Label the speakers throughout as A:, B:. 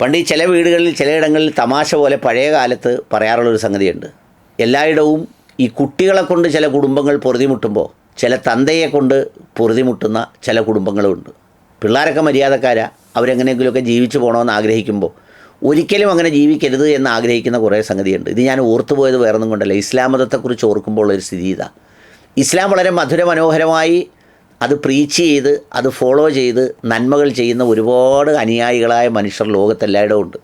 A: പണ്ട് ഈ ചില വീടുകളിൽ ചിലയിടങ്ങളിൽ തമാശ പോലെ പഴയ കാലത്ത് പറയാറുള്ളൊരു സംഗതിയുണ്ട്. എല്ലായിടവും ഈ കുട്ടികളെ കൊണ്ട് ചില കുടുംബങ്ങൾ പൊറുതിമുട്ടുമ്പോൾ ചില തന്തയെ കൊണ്ട് പൊറുതിമുട്ടുന്ന ചില കുടുംബങ്ങളുമുണ്ട് പിള്ളേരൊക്കെ മര്യാദക്കാരാ അവരെങ്ങനെയെങ്കിലുമൊക്കെ ജീവിച്ചു പോകണമെന്ന് ആഗ്രഹിക്കുമ്പോൾ ഒരിക്കലും അങ്ങനെ ജീവിക്കരുത് എന്ന് ആഗ്രഹിക്കുന്ന കുറേ സംഗതിയുണ്ട്. ഇത് ഞാൻ ഓർത്തുപോയത് വേറൊന്നും കൊണ്ടല്ല. ഇസ്ലാം മതത്തെക്കുറിച്ച് ഓർക്കുമ്പോൾ ഒരു സ്ഥിതി ഇതാ. ഇസ്ലാം വളരെ മധുര മനോഹരമായി അത് പ്രീച്ച് ചെയ്ത് അത് ഫോളോ ചെയ്ത് നന്മകൾ ചെയ്യുന്ന ഒരുപാട് അനുയായികളായ മനുഷ്യർ ലോകത്തെല്ലായിടവും ഉണ്ട്.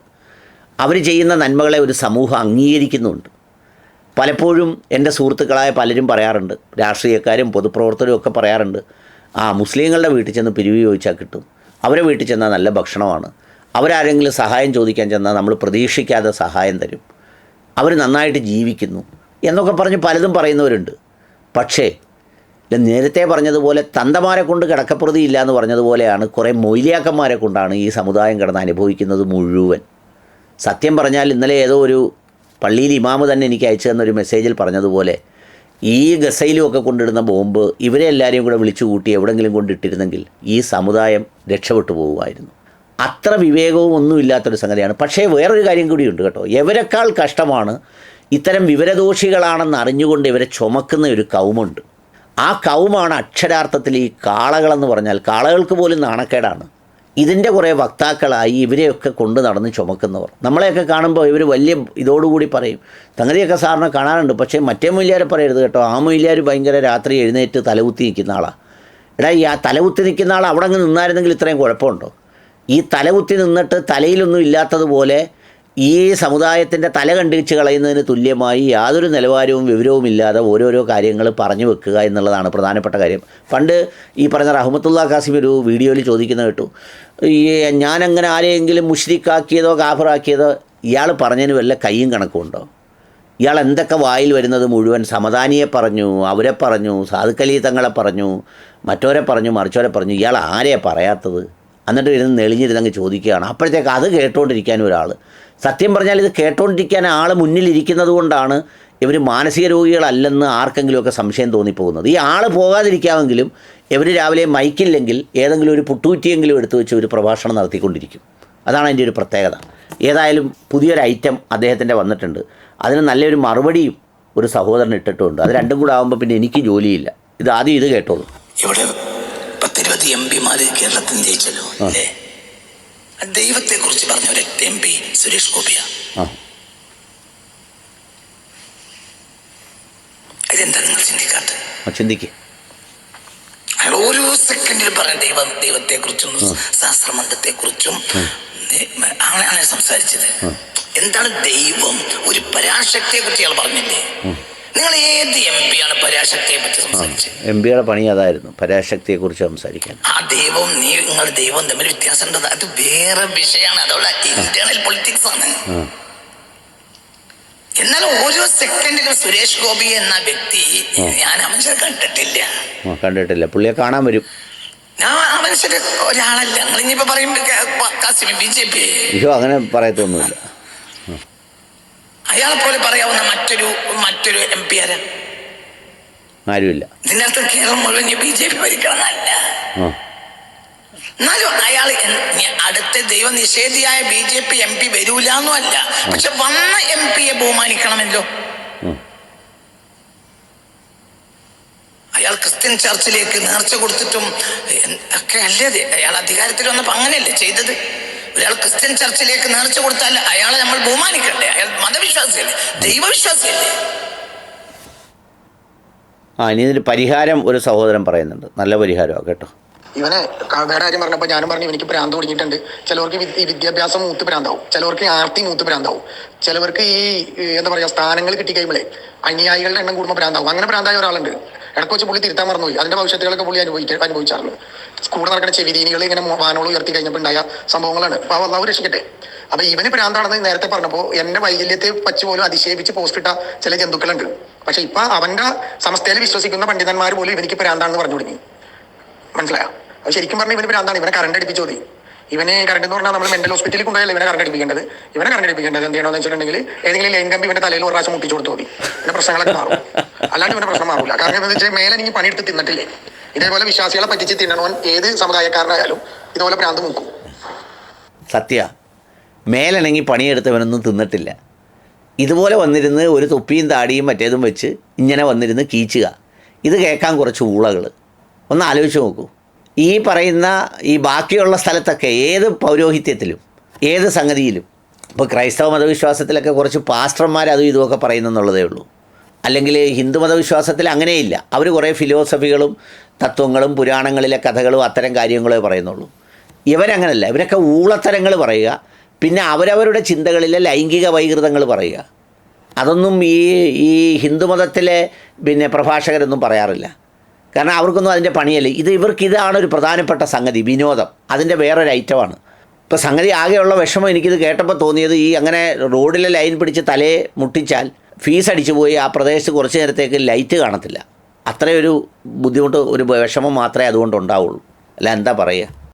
A: അവർ ചെയ്യുന്ന നന്മകളെ ഒരു സമൂഹം അംഗീകരിക്കുന്നുണ്ട്. പലപ്പോഴും എന്റെ സുഹൃത്തുക്കളായ പലരും പറയാറുണ്ട് രാഷ്ട്രീയക്കാരും പൊതുപ്രവർത്തകരും ഒക്കെ പറയാറുണ്ട് ആ മുസ്ലിങ്ങളുടെ വീട്ടിൽ ചെന്ന് പിരിവി ചോദിച്ചാൽ കിട്ടും. അവരെ വീട്ടിൽ ചെന്നാൽ നല്ല ഭക്ഷണമാണ്. അവരാരെങ്കിലും സഹായം ചോദിക്കാൻ ചെന്നാൽ നമ്മൾ പ്രതീക്ഷിക്കാതെ സഹായം തരും. അവർ നന്നായിട്ട് ജീവിക്കുന്നു. എന്നൊക്കെ പറഞ്ഞ് പലതും പറയുന്നവരുണ്ട്. പക്ഷേ നേരത്തെ പറഞ്ഞതുപോലെ തന്തമാരെ കൊണ്ട് കിടക്കപ്രതി ഇല്ല എന്ന് പറഞ്ഞതുപോലെയാണ് കുറേ മൊയിലിയാക്കന്മാരെ കൊണ്ടാണ് ഈ സമുദായം കിടന്ന് അനുഭവിക്കുന്നത് മുഴുവൻ. സത്യം പറഞ്ഞാൽ ഇന്നലെ ഏതോ ഒരു പള്ളിയിൽ ഇമാമ് തന്നെ എനിക്ക് അയച്ചു തന്നൊരു മെസ്സേജിൽ പറഞ്ഞതുപോലെ ഈ ഗസയിലും ഒക്കെ കൊണ്ടിടുന്ന ബോംബ് ഇവരെ എല്ലാവരെയും കൂടെ വിളിച്ചു കൂട്ടി എവിടെങ്കിലും കൊണ്ടിട്ടിരുന്നെങ്കിൽ ഈ സമുദായം രക്ഷപ്പെട്ടു പോകുമായിരുന്നു അത്ര വിവേകവും ഒന്നും ഇല്ലാത്തൊരു സംഗതിയാണ്. പക്ഷേ വേറൊരു കാര്യം കൂടിയുണ്ട് കേട്ടോ. എവരെക്കാൾ കഷ്ടമാണ് ഇത്തരം വിവരദോഷികളാണെന്ന് അറിഞ്ഞുകൊണ്ട് ഇവരെ ചുമക്കുന്ന ഒരു കൗമുണ്ട്. ആ കൗമാണ് അക്ഷരാർത്ഥത്തിൽ ഈ കാളകളെന്ന് പറഞ്ഞാൽ കാളകൾക്ക് പോലും നാണക്കേടാണ്. ഇതിന്റെ കുറേ വക്താക്കളായി ഇവരെയൊക്കെ കൊണ്ട് നടന്ന് ചുമക്കുന്നവർ. നമ്മളെയൊക്കെ കാണുമ്പോൾ ഇവർ വലിയ ഇതോടുകൂടി പറയും തങ്ങതിയൊക്കെ സാറിനെ കാണാറുണ്ട് പക്ഷേ മറ്റേ മൊയിലാരെ പറയരുത് കേട്ടോ. ആ മൊയിലാർ ഭയങ്കര രാത്രി എഴുന്നേറ്റ് തലകുത്തി നിൽക്കുന്ന ആളാണ് എടാ ഈ ആ തലകുത്തി നിൽക്കുന്ന ആൾ അവിടെ അങ്ങ് നിന്നായിരുന്നെങ്കിൽ ഇത്രയും കുഴപ്പമുണ്ടോ? ഈ തലകുത്തി നിന്നിട്ട് തലയിലൊന്നും ഇല്ലാത്തതുപോലെ ഈ സമുദായത്തിന്റെ തല കണ്ടിച്ച് കളയുന്നതിന് തുല്യമായി യാതൊരു നിലവാരവും വിവരവും ഇല്ലാതെ ഓരോരോ കാര്യങ്ങൾ പറഞ്ഞു വെക്കുക എന്നുള്ളതാണ് പ്രധാനപ്പെട്ട കാര്യം. പണ്ട് ഈ പറഞ്ഞ റഹ്മത്തുള്ള കാസിം ഒരു വീഡിയോയിൽ ചോദിക്കുന്ന കേട്ടു. ഈ ഞാനങ്ങനെ ആരെയെങ്കിലും മുഷ്രിക്കാക്കിയതോ കാഫറാക്കിയതോ ഇയാൾ പറഞ്ഞതിന് വല്ല കൈയും കണക്കുണ്ടോ ഇയാൾ എന്തൊക്കെ വായിൽ വരുന്നത് മുഴുവൻ സമദാനിയെ പറഞ്ഞു അവരെ പറഞ്ഞു സാധുക്കലീ തങ്ങളെ പറഞ്ഞു മറ്റോരെ പറഞ്ഞു മറിച്ചോരെ പറഞ്ഞു ഇയാൾ ആരെയാണ് പറയാത്തത്? എന്നിട്ട് ഇരുന്ന് നെളിഞ്ഞിരുന്നങ്ങ് ചോദിക്കുകയാണ്. അപ്പോഴത്തേക്ക് അത് കേട്ടുകൊണ്ടിരിക്കാൻ ഒരാൾ സത്യം പറഞ്ഞാൽ ഇത് കേട്ടുകൊണ്ടിരിക്കാൻ ആൾ മുന്നിലിരിക്കുന്നത് കൊണ്ടാണ് ഇവർ മാനസിക രോഗികളല്ലെന്ന് ആർക്കെങ്കിലുമൊക്കെ സംശയം തോന്നിപ്പോകുന്നത്. ഈ ആൾ പോകാതിരിക്കാമെങ്കിലും ഇവർ രാവിലെ മൈക്കില്ലെങ്കിൽ ഏതെങ്കിലും ഒരു പുട്ടുകുറ്റിയെങ്കിലും എടുത്തു വെച്ച് ഒരു പ്രഭാഷണം നടത്തിക്കൊണ്ടിരിക്കും. അതാണ് അതിന്റെ ഒരു പ്രത്യേകത. ഏതായാലും പുതിയൊരു ഐറ്റം അദ്ദേഹത്തിന്റെ വന്നിട്ടുണ്ട്. അതിന് നല്ലൊരു മറുപടിയും ഒരു സഹോദരൻ ഇട്ടിട്ടുമുണ്ട് അത് രണ്ടും കൂടെ ആകുമ്പോൾ പിന്നെ എനിക്ക് ജോലിയില്ല. ഇത് ആദ്യം ഇത് കേട്ടോളൂ.
B: പത്തിരുപത് എം പിമാര് കേരളത്തിൽ ജയിച്ചല്ലോ അല്ലേ? ദൈവത്തെ കുറിച്ച് പറഞ്ഞ ഒരു എം പി സുരേഷ് ഗോപിയ.
A: ആ.
B: ഇതെന്താ നിങ്ങൾ ചിന്തിക്കാത്തത്
A: ആ, ചിന്തിക്ക്.
B: അയാൾ ഓരോ സെക്കൻഡിൽ പറയാൻ ദൈവം ദൈവത്തെ കുറിച്ചും ശാസ്ത്രമണ്ഡത്തെ കുറിച്ചും അങ്ങനെ സംസാരിച്ചത്. എന്താണ് ദൈവം? ഒരു പരാശക്തിയെ കുറിച്ച് അയാൾ പറഞ്ഞില്ലേ? നിങ്ങൾ ഏത് എം ആണ് പരാശക്തിയെ പറ്റി സംസാരിച്ചത്
A: എം പിയുടെ പണി അതായിരുന്നു പരാശക്തിയെക്കുറിച്ച് സംസാരിക്കാൻ.
B: ആ ദൈവവും നീ നിങ്ങൾ ദൈവവും തമ്മിൽ വ്യത്യാസമുണ്ട് അത് വേറെ വിഷയമാണ് അതവിടെ ഇന്റേണൽ പൊളിറ്റിക്സ് ആണ്. എന്നാൽ ഓരോ സെക്കൻഡിലും സുരേഷ് ഗോപി എന്ന വ്യക്തി ഞാൻ ആ മനുഷ്യരെ കണ്ടിട്ടില്ല
A: കണ്ടിട്ടില്ല. പുള്ളിയെ കാണാൻ വരും.
B: ഞാൻ ആ മനുഷ്യര് ഒരാളല്ല. നിങ്ങൾ ഇനിയിപ്പോ പറയുമ്പോ ബി ജെ പി.
A: അയ്യോ അങ്ങനെ പറയത്തൊന്നുമില്ല.
B: അയാളെ പോലെ പറയാവുന്ന മറ്റൊരു മറ്റൊരു എം പി ആരാ?
A: ആരുമില്ല.
B: ഇതിന്റെ അർത്ഥം കേരളം മുഴുവൻ ബി ജെ പി ഭരിക്കണമെന്നല്ല. എന്നാലും അയാൾ അടുത്ത ദൈവ നിഷേധിയായ B J P M P വരൂലെന്നും അല്ല. പക്ഷെ വന്ന എം പിയെ ബഹുമാനിക്കണമല്ലോ. അയാൾ ക്രിസ്ത്യൻ ചർച്ചിലേക്ക് നേർച്ച കൊടുത്തിട്ടും ഒക്കെ അല്ലേ അയാൾ അധികാരത്തിൽ വന്നപ്പോ അങ്ങനെയല്ലേ ചെയ്തത്? ഒരാൾ ക്രിസ്ത്യൻ ചർച്ചിലേക്ക് നേർച്ച കൊടുത്താൽ അയാളെ നമ്മൾ ബഹുമാനിക്കണ്ടേ? അയാൾ മതവിശ്വാസിയല്ലേ? ദൈവവിശ്വാസിയല്ലേ?
A: ആ ഇനി ഇതിന് പരിഹാരം ഒരു സഹോദരൻ പറയുന്നുണ്ട്. നല്ല പരിഹാരമാണ് കേട്ടോ.
C: ഇവനെ വേറെ കാര്യം പറഞ്ഞപ്പോൾ ഞാനും പറഞ്ഞു എനിക്ക് ഭ്രാന്ത് തുടങ്ങിയിട്ടുണ്ട്. ചിലവർക്ക് ഈ വിദ്യാഭ്യാസം മൂത്ത് ഭ്രാന്താവും ചിലവർക്ക് ഈ ആർത്തി മൂത്ത് ഭ്രാന്താവും ചിലവർക്ക് ഈ ഈ എന്താ പറയുക സ്ഥാനങ്ങൾ കിട്ടിക്കഴിയുമ്പോഴേ അനുയായികളുടെ എണ്ണം കൂടുമ്പോൾ പ്രാന്താവും. അങ്ങനെ പ്രാന്തായ ഒരാളുണ്ട്. ഇടയ്ക്ക് വെച്ച് പുള്ളി തിരുത്താൻ മറന്നുപോയി. അതിന്റെ ഭവിഷ്യത്തുകളൊക്കെ പുള്ളി അനുഭവിക്ക അനുഭവിച്ചാറുള്ളൂ. സ്കൂളിൽ നടക്കുന്ന ചെവിരീനികൾ ഇങ്ങനെ വാനോളം ഉയർത്തി കഴിഞ്ഞപ്പോൾ ഉണ്ടായ സംഭവങ്ങളാണ്. അപ്പൊ അള്ളാഹു രക്ഷിക്കട്ടെ. അപ്പൊ ഇവന് ഭ്രാന്താണെന്ന് നേരത്തെ പറഞ്ഞപ്പോൾ എന്റെ വൈകല്യത്തെ പറ്റി പോലും അതിശയിപ്പിച്ച് പോസ്റ്റ് ഇട്ട ചില ജന്തുക്കളുണ്ട്. പക്ഷെ ഇപ്പൊ അവന്റെ സംസ്ഥയിൽ വിശ്വസിക്കുന്ന പണ്ഡിതന്മാർ പോലും ഇവനിക്ക് ഭ്രാന്താണെന്ന് പറഞ്ഞു തുടങ്ങി. മനസ്സിലായോ? ശരിക്കും പറഞ്ഞാൽ ഇവന് ഭ്രാന്താണ്. ഇവനെ കറണ്ട് അടിപ്പിച്ചു മതി ഇവന് കറണ്ട് എന്ന് പറഞ്ഞാൽ നമ്മൾ മെന്റൽ ഹോസ്പിറ്റലിൽ കൊണ്ടുപോയാൽ ഇവനെ കറണ്ട് അടിപ്പിക്കേണ്ടത്? ഇവനെ കറണ്ട് അടിപ്പിക്കേണ്ടത് എന്ത് ചെയ്യണമെന്ന് വെച്ചിട്ടുണ്ടെങ്കിൽ ഏതെങ്കിലും ലൈൻ കമ്പി ഇവന്റെ തലയിൽ ഒരു പ്രാവശ്യം മുട്ടിച്ചു കൊടുത്തു മതി. പിന്നെ പ്രശ്നങ്ങളൊക്കെ മാറും. അല്ലാണ്ട് ഇവന്റെ പ്രശ്നം മാറില്ല കാരണം എന്താ വെച്ചാൽ മേലെ എനിക്ക് പണിയെടുത്ത് തിന്നിട്ടില്ലേ? ഇതേപോലെ വിശ്വാസികളെ പറ്റിച്ച് തിന്നണവൻ ഏത് സമുദായക്കാരനായാലും ഇതുപോലെ ഭ്രാന്ത് മുക്കും.
A: സത്യ. മേലണങ്ങി പണിയെടുത്തവനൊന്നും തിന്നിട്ടില്ല. ഇതുപോലെ വന്നിരുന്ന് ഒരു തൊപ്പിയും താടിയും മറ്റേതും വെച്ച് ഇങ്ങനെ വന്നിരുന്ന് കീച്ചുക. ഇത് കേൾക്കാൻ കുറച്ച് ഊളകൾ ഒന്ന് ആലോചിച്ച് നോക്കൂ. ഈ പറയുന്ന ഈ ബാക്കിയുള്ള സ്ഥലത്തൊക്കെ ഏത് പൗരോഹിത്യത്തിലും ഏത് സംഗതിയിലും ഇപ്പോൾ ക്രൈസ്തവ മതവിശ്വാസത്തിലൊക്കെ കുറച്ച് പാസ്റ്റർമാർ അതും ഇതുമൊക്കെ പറയുന്നെന്നുള്ളതേ ഉള്ളൂ. അല്ലെങ്കിൽ ഹിന്ദു മതവിശ്വാസത്തിൽ അങ്ങനെയില്ല. അവർ കുറേ ഫിലോസഫികളും തത്വങ്ങളും പുരാണങ്ങളിലെ കഥകളും അത്തരം കാര്യങ്ങളേ പറയുന്നുള്ളൂ. ഇവരങ്ങനല്ല. ഇവരൊക്കെ ഊളത്തരങ്ങൾ പറയുക. പിന്നെ അവരവരുടെ ചിന്തകളിലെ ലൈംഗിക വൈകൃതങ്ങൾ പറയുക. അതൊന്നും ഈ ഈ ഹിന്ദുമതത്തിലെ പിന്നെ പ്രഭാഷകരൊന്നും പറയാറില്ല. കാരണം അവർക്കൊന്നും അതിന്റെ പണിയല്ല. ഇത് ഇവർക്ക് ഇതാണ് ഒരു പ്രധാനപ്പെട്ട സംഗതി വിനോദം. അതിന്റെ വേറൊരു ഐറ്റമാണ് ഇപ്പോൾ സംഗതി ആകെയുള്ള വിഷമം എനിക്കിത് കേട്ടപ്പോൾ തോന്നിയത് ഈ അങ്ങനെ റോഡിലെ ലൈൻ പിടിച്ച് തലയെ മുട്ടിച്ചാൽ ഫീസ് അടിച്ചു പോയി ആ പ്രദേശത്ത് കുറച്ച് നേരത്തേക്ക് ലൈറ്റ് കാണത്തില്ല. അത്രയൊരു ബുദ്ധിമുട്ട് ഒരു വിഷമം മാത്രമേ അതുകൊണ്ട് ഉണ്ടാവുള്ളൂ. അല്ല എന്താ പറയുക?